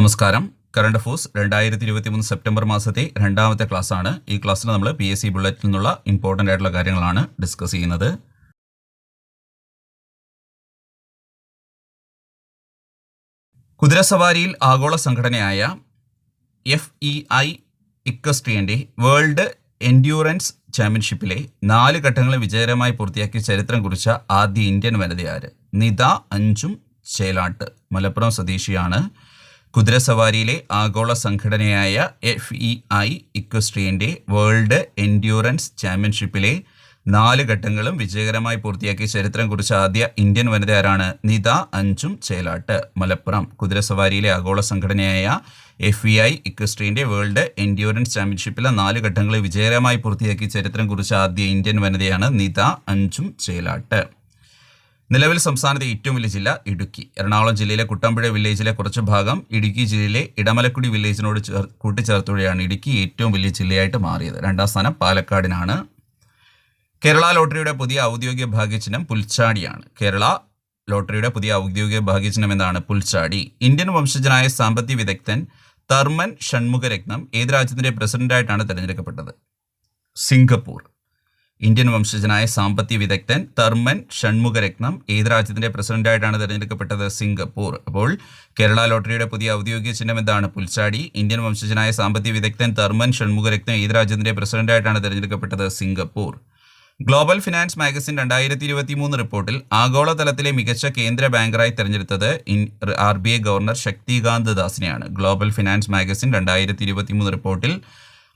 നമസ്കാരം. Current affairs രണ്ടായിരത്തി ഇരുപത്തി മൂന്ന് സെപ്റ്റംബർ മാസത്തെ രണ്ടാമത്തെ ക്ലാസ് ആണ് ഈ ക്ലാസ്സിൽ നമ്മൾ പി എസ് സി ബുള്ളറ്റിൽ നിന്നുള്ള ഇമ്പോർട്ടന്റ് ആയിട്ടുള്ള കാര്യങ്ങളാണ് ഡിസ്കസ് ചെയ്യുന്നത്. കുതിരസവാരിയിൽ ആഗോള സംഘടനയായ എഫ് ഇ ഐ ഇക്കസ്ട്രിയന്റെ വേൾഡ് എൻഡ്യൂറൻസ് ചാമ്പ്യൻഷിപ്പിലെ നാല് ഘട്ടങ്ങൾ വിജയകരമായി പൂർത്തിയാക്കിയ ചരിത്രം കുറിച്ച ആദ്യ ഇന്ത്യൻ വനിതയാര് നിത അഞ്ചും ചേലാട്ട്. മലപ്പുറം സ്വദേശിയാണ്. കുതിരസവാരിയിലെ ആഗോള സംഘടനയായ എഫ് ഇ ഐ ഇക്വസ്ട്രിയന്റെ വേൾഡ് എൻഡ്യൂറൻസ് ചാമ്പ്യൻഷിപ്പിലെ നാല് ഘട്ടങ്ങളും വിജയകരമായി പൂർത്തിയാക്കി ചരിത്രം കുറിച്ച ആദ്യ ഇന്ത്യൻ വനിതയാരാണ് നിത അഞ്ചും ചേലാട്ട്. മലപ്പുറം കുതിരസവാരിയിലെ ആഗോള സംഘടനയായ എഫ് ഇ ഐ ഇക്വസ്ട്രിയന്റെ വേൾഡ് എൻഡ്യൂറൻസ് ചാമ്പ്യൻഷിപ്പിലെ നാല് ഘട്ടങ്ങൾ വിജയകരമായി പൂർത്തിയാക്കി ചരിത്രം കുറിച്ച ആദ്യ ഇന്ത്യൻ വനിതയാണ് നിത അഞ്ചും ചേലാട്ട്. നിലവിൽ സംസ്ഥാനത്തെ ഏറ്റവും വലിയ ജില്ല ഇടുക്കി. എറണാകുളം ജില്ലയിലെ കുട്ടമ്പുഴ വില്ലേജിലെ കുറച്ച് ഭാഗം ഇടുക്കി ജില്ലയിലെ ഇടമലക്കുടി വില്ലേജിനോട് ചേർ കൂട്ടിച്ചേർത്തോടെയാണ് ഇടുക്കി ഏറ്റവും വലിയ ജില്ലയായിട്ട് മാറിയത്. രണ്ടാം സ്ഥാനം പാലക്കാടിനാണ്. കേരള ലോട്ടറിയുടെ പുതിയ ഔദ്യോഗിക ഭാഗ്യചിഹ്നം പുൽച്ചാടിയാണ്. കേരള ലോട്ടറിയുടെ പുതിയ ഔദ്യോഗിക ഭാഗ്യചിഹ്നം എന്താണ്? പുൽച്ചാടി. ഇന്ത്യൻ വംശജനായ സാമ്പത്തിക വിദഗ്ധൻ തർമൻ ഷൺമുഖരത്നം ഏത് രാജ്യത്തിന്റെ പ്രസിഡന്റായിട്ടാണ് തിരഞ്ഞെടുക്കപ്പെട്ടത്? സിംഗപ്പൂർ. ഇന്ത്യൻ വംശജനായ സാമ്പത്തിക വിദഗ്ധൻ തർമൻ ഷൺമുഖരത്നം ഏത് രാജ്യത്തിന്റെ പ്രസിഡന്റായിട്ടാണ് തിരഞ്ഞെടുക്കപ്പെട്ടത്? സിംഗപ്പൂർ. അപ്പോൾ കേരള ലോട്ടറിയുടെ പുതിയ ഔദ്യോഗിക ചിഹ്നം എന്താണ്? പുൽച്ചാടി. ഇന്ത്യൻ വംശജനായ സാമ്പത്തിക വിദഗ്ധൻ തർമൻ ഷൺമുഖരത്നം ഏത് രാജ്യത്തിന്റെ പ്രസിഡന്റായിട്ടാണ് തിരഞ്ഞെടുക്കപ്പെട്ടത്? സിംഗപ്പൂർ. ഗ്ലോബൽ ഫിനാൻസ് മാഗസിൻ രണ്ടായിരത്തി ഇരുപത്തി മൂന്ന് റിപ്പോർട്ടിൽ ആഗോളതലത്തിലെ മികച്ച കേന്ദ്ര ബാങ്കറായി തെരഞ്ഞെടുത്തത് R B I governor Shaktikanta ദാസിനെയാണ്. Global finance magazine രണ്ടായിരത്തി ഇരുപത്തി മൂന്ന് റിപ്പോർട്ടിൽ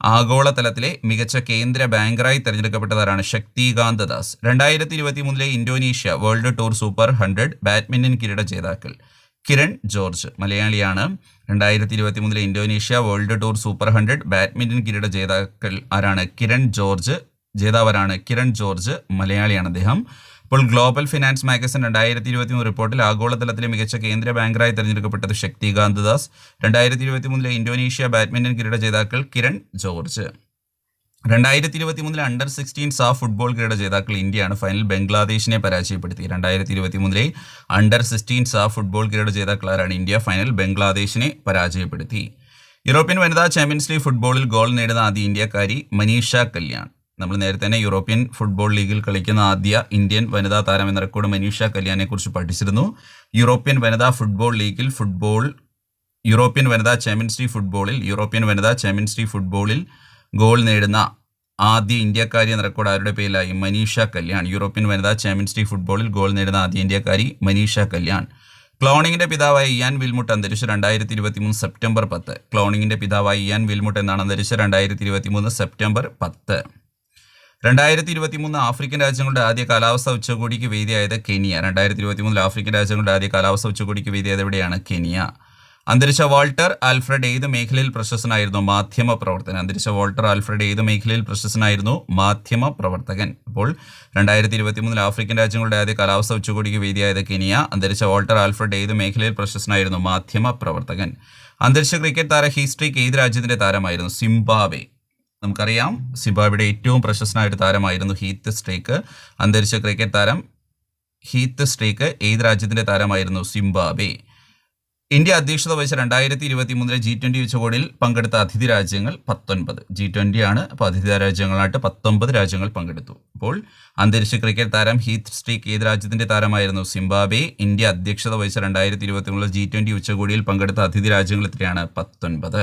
ആഗോളതലത്തിലെ മികച്ച കേന്ദ്ര ബാങ്കറായി തെരഞ്ഞെടുക്കപ്പെട്ടതാരാണ് ശക്തികാന്ത ദാസ്. രണ്ടായിരത്തി ഇരുപത്തി മൂന്നിലെ Indonesia world tour super hundred badminton കിരീട ജേതാക്കൾ കിരൺ ജോർജ് മലയാളിയാണ്. രണ്ടായിരത്തി ഇരുപത്തി മൂന്നിലെ Indonesia world tour super hundred badminton കിരീട ജേതാക്കൾ ആരാണ്? കിരൺ ജോർജ് ജേതാവരാണ് കിരൺ ജോർജ് മലയാളിയാണ് അദ്ദേഹം. ഇപ്പോൾ ഗ്ലോബൽ ഫിനാൻസ് മാഗസിൻ രണ്ടായിരത്തി ഇരുപത്തി മൂന്ന് റിപ്പോർട്ടിൽ ആഗോളതലത്തിലെ മികച്ച കേന്ദ്ര ബാങ്കറായി തെരഞ്ഞെടുക്കപ്പെട്ടത് ശക്തികാന്ത് ദാസ് രണ്ടായിരത്തി ഇരുപത്തി മൂന്നിലെ ഇന്തോനേഷ്യ ബാഡ്മിന്റൺ കിരീട ജേതാക്കൾ കിരൺ ജോർജ്. രണ്ടായിരത്തി ഇരുപത്തി മൂന്നിലെ അണ്ടർ സിക്സ്റ്റീൻ സാഫ് ഫുട്ബോൾ കിരീട ജേതാക്കൾ ഇന്ത്യയാണ് ഫൈനൽ ബംഗ്ലാദേശിനെ പരാജയപ്പെടുത്തി രണ്ടായിരത്തി ഇരുപത്തി മൂന്നിലെ അണ്ടർ സിക്സ്റ്റീൻ സാഫ് ഫുട്ബോൾ കിരീട ജേതാക്കളാരാണ് ഇന്ത്യ ഫൈനൽ ബംഗ്ലാദേശിനെ പരാജയപ്പെടുത്തി. യൂറോപ്യൻ വനിതാ ചാമ്പ്യൻസ് ലീഗ് ഫുട്ബോളിൽ ഗോൾ നേടുന്ന ആദ്യ ഇന്ത്യക്കാരി മനീഷ കല്യാൺ. നമ്മൾ നേരത്തെ തന്നെ യൂറോപ്യൻ ഫുട്ബോൾ ലീഗിൽ കളിക്കുന്ന ആദ്യ ഇന്ത്യൻ വനിതാ താരം എന്ന റെക്കോർഡ് മനീഷ കല്യാണിനെ കുറിച്ച് പഠിച്ചിരുന്നു. യൂറോപ്യൻ വനിതാ ഫുട്ബോൾ ലീഗിൽ ഫുട്ബോൾ യൂറോപ്യൻ വനിതാ ചാമ്പ്യൻസ് ലീഗ് ഫുട്ബോളിൽ യൂറോപ്യൻ വനിതാ ചാമ്പ്യൻസ് ലീഗ് ഫുട്ബോളിൽ ഗോൾ നേടുന്ന ആദ്യ ഇന്ത്യക്കാരി എന്ന റെക്കോർഡ് ആരുടെ പേരിലായി? മനീഷ കല്യാൺ. യൂറോപ്യൻ വനിതാ ചാമ്പ്യൻസ് ലീഗ് ഫുട്ബോളിൽ ഗോൾ നേടുന്ന ആദ്യ ഇന്ത്യക്കാരി മനീഷ കല്യാൺ. ക്ലോണിങ്ങിന്റെ പിതാവായി ഇയാൻ വിൽമുട്ട് അന്തരിച്ച രണ്ടായിരത്തി ഇരുപത്തി മൂന്ന് സെപ്റ്റംബർ പത്ത്. ക്ലോണിങ്ങിന്റെ പിതാവായി ഇയാൻ വിൽമുട്ട് എന്നാണ് അന്തരിച്ച രണ്ടായിരത്തി ഇരുപത്തി മൂന്ന് സെപ്റ്റംബർ പത്ത്. രണ്ടായിരത്തി ഇരുപത്തി മൂന്ന് ആഫ്രിക്കൻ രാജ്യങ്ങളുടെ ആദ്യ കാലാവസ്ഥ ഉച്ചകോടിക്ക് വേദിയായത് കെനിയ. രണ്ടായിരത്തി ഇരുപത്തി മൂന്നിൽ ആഫ്രിക്കൻ രാജ്യങ്ങളുടെ ആദ്യ കാലാവസ്ഥ ഉച്ചകോടിക്ക് വേദിയായത് എവിടെയാണ്? കെനിയ. അന്തരിച്ച വാൾട്ടർ ആൽഫ്രഡ് ഏത് മേഖലയിൽ പ്രശസ്തനായിരുന്നു? മാധ്യമ പ്രവർത്തകൻ. അന്തരിച്ച വാൾട്ടർ ആൽഫ്രഡ് ഏത് മേഖലയിൽ പ്രശസ്തനായിരുന്നു? മാധ്യമ പ്രവർത്തകൻ. അപ്പോൾ രണ്ടായിരത്തി ഇരുപത്തി മൂന്നിൽ ആഫ്രിക്കൻ രാജ്യങ്ങളുടെ ആദ്യ കാലാവസ്ഥ ഉച്ചകോടിക്ക് വേദിയായത് കെനിയ. അന്തരിച്ച വാൾട്ടർ ആൽഫ്രഡ് ഏത് മേഖലയിൽ പ്രശസ്തനായിരുന്നു? മാധ്യമ പ്രവർത്തകൻ. അന്തരിച്ച ക്രിക്കറ്റ് താര ഹീസ്ട്രീക്ക് ഏത് രാജ്യത്തിന്റെ താരമായിരുന്നു? സിംബാബെ നമുക്കറിയാം സിബാബിയുടെ ഏറ്റവും പ്രശസ്തനായ ഒരു താരമായിരുന്നു ഹീത്ത് സ്ട്രീക്ക്. അന്തരിച്ച ക്രിക്കറ്റ് താരം ഹീത്ത് സ്ട്രീക്ക് ഏത് രാജ്യത്തിന്റെ താരമായിരുന്നു സിംബാബെ ഇന്ത്യ അധ്യക്ഷത വഹിച്ച രണ്ടായിരത്തി ഇരുപത്തി മൂന്നിലെ ജി ട്വന്റി ഉച്ചകോടിയിൽ പങ്കെടുത്ത അതിഥി രാജ്യങ്ങൾ പത്തൊൻപത്. ജി ട്വന്റി ആണ് അപ്പോൾ അതിഥി രാജ്യങ്ങളായിട്ട് പത്തൊമ്പത് രാജ്യങ്ങൾ പങ്കെടുത്തു. അപ്പോൾ അന്തരിച്ച ക്രിക്കറ്റ് താരം ഹീത്ത് സ്ട്രീക്ക് ഏത് രാജ്യത്തിന്റെ താരമായിരുന്നു സിംബാബെ ഇന്ത്യ അധ്യക്ഷത വഹിച്ച രണ്ടായിരത്തി ഇരുപത്തി മൂന്നിലെ ജി ട്വന്റി ഉച്ചകോടിയിൽ പങ്കെടുത്ത അതിഥി രാജ്യങ്ങൾ എത്രയാണ്? പത്തൊൻപത്.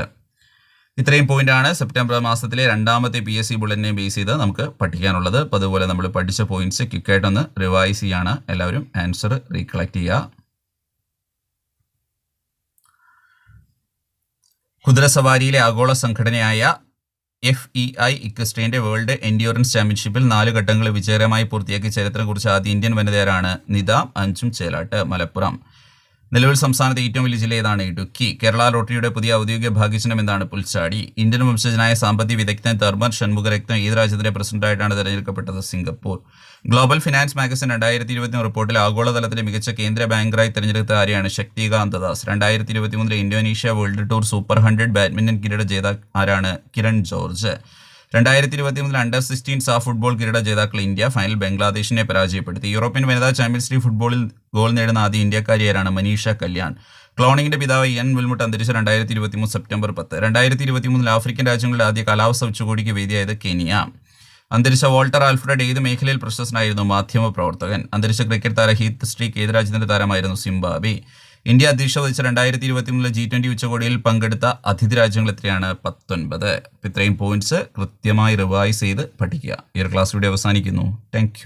ഇത്രയും പോയിന്റാണ് സെപ്റ്റംബർ മാസത്തിലെ രണ്ടാമത്തെ പി എസ് സി ബുള്ളറ്റിനെ ബേസ് ചെയ്ത് നമുക്ക് പഠിക്കാനുള്ളത്. അപ്പോൾ അതുപോലെ നമ്മൾ പഠിച്ച പോയിന്റ്സ് ക്വിക്കായിട്ടൊന്ന് റിവൈസ് ചെയ്യാണ്. എല്ലാവരും ആൻസർ റീകളക്ട് ചെയ്യുക. കുതിരസവാരിയിലെ ആഗോള സംഘടനയായ എഫ് ഇ ഐ ഇക്വസ്റ്റേന്റെ വേൾഡ് എൻഡ്യൂറൻസ് ചാമ്പ്യൻഷിപ്പിൽ നാല് ഘട്ടങ്ങൾ വിജയകരമായി പൂർത്തിയാക്കി ചരിത്രം കുറിച്ച് ആദ്യ ഇന്ത്യൻ വനിതയാരാണ് നിത അഞ്ചും ചേലാട്ട് മലപ്പുറം. നിലവിൽ സംസ്ഥാനത്തെ ഏറ്റവും വലിയ ജില്ല ഏതാണ്? ഇടുക്കി. കേരള ലോട്ടറിയുടെ പുതിയ ഔദ്യോഗിക ഭാഗ്യചിഹ്നം എന്താണ്? പുൽച്ചാടി. ഇന്ത്യൻ വംശജനായ സാമ്പത്തിക വിദഗ്ധൻ തെർമർ ഷൺമുഖരത്നം ഏത് രാജ്യത്തിന്റെ പ്രസിഡന്റായിട്ടാണ് തെരഞ്ഞെടുക്കപ്പെട്ടത്? സിംഗപ്പൂർ. ഗ്ലോബൽ ഫിനാൻസ് മാഗസിൻ രണ്ടായിരത്തി ഇരുപത്തി റിപ്പോർട്ടിൽ ആഗോളതലത്തിലെ മികച്ച കേന്ദ്ര ബാങ്കറായി തെരഞ്ഞെടുത്ത ആരെയാണ്? ശക്തികാന്ത ദാസ്. രണ്ടായിരത്തി ഇരുപത്തി മൂന്നിലെ Indonesia world tour super hundred badminton കിരീട ജേതാ ആരാണ്? കിരൺ ജോർജ്. രണ്ടായിരത്തി ഇരുപത്തി മൂന്നിൽ അണ്ടർ സിക്സ്റ്റീൻ സാ ഫുട്ബോൾ കിരീട ജേതാക്കൾ ഇന്ത്യ ഫൈനൽ ബംഗ്ലാദേശിനെ പരാജയപ്പെടുത്തി. യൂറോപ്യൻ വനിതാ ചാമ്പ്യൻസ് ലീഗ് ഫുട്ബോളിൽ ഗോൾ നേടുന്ന ആദ്യ ഇന്ത്യക്കാരിയാരാണ് മനീഷ കല്യാൺ. ക്ലോണിംഗിന്റെ പിതാവ് എൻ വിൽമുട്ട് അന്തരിച്ച രണ്ടായിരത്തി ഇരുപത്തി മൂന്ന് സെപ്റ്റംബർ പത്ത്. രണ്ടായിരത്തി ഇരുപത്തി മൂന്നിൽ ആഫ്രിക്കൻ രാജ്യങ്ങളുടെ ആദ്യ കാലാവസ്ഥ ഉച്ചകോടിക്ക് വേദിയായത് കെനിയ. അന്തരിച്ച വോൾട്ടർ ആൽഫ്രഡ് ഏത് മേഖലയിൽ പ്രശസ്തനായിരുന്നു മാധ്യമ പ്രവർത്തകൻ അന്തരിച്ച ക്രിക്കറ്റ് താര സ്ട്രീക്ക് ഏത് രാജ്യത്തിന്റെ താരമായിരുന്നു സിംബാബെ ഇന്ത്യ അധ്യക്ഷ വഹിച്ച രണ്ടായിരത്തി ഇരുപത്തി മൂന്നിലെ ജി ട്വന്റി ഉച്ചകോടിയിൽ പങ്കെടുത്ത അതിഥി രാജ്യങ്ങൾ എത്രയാണ് പത്തൊൻപത് ഇത്രയും പോയിന്റ്സ് കൃത്യമായി റിവൈസ് ചെയ്ത് പഠിക്കുക. ഈ ഒരു ക്ലാസ് വീഡിയോ അവസാനിക്കുന്നു. താങ്ക്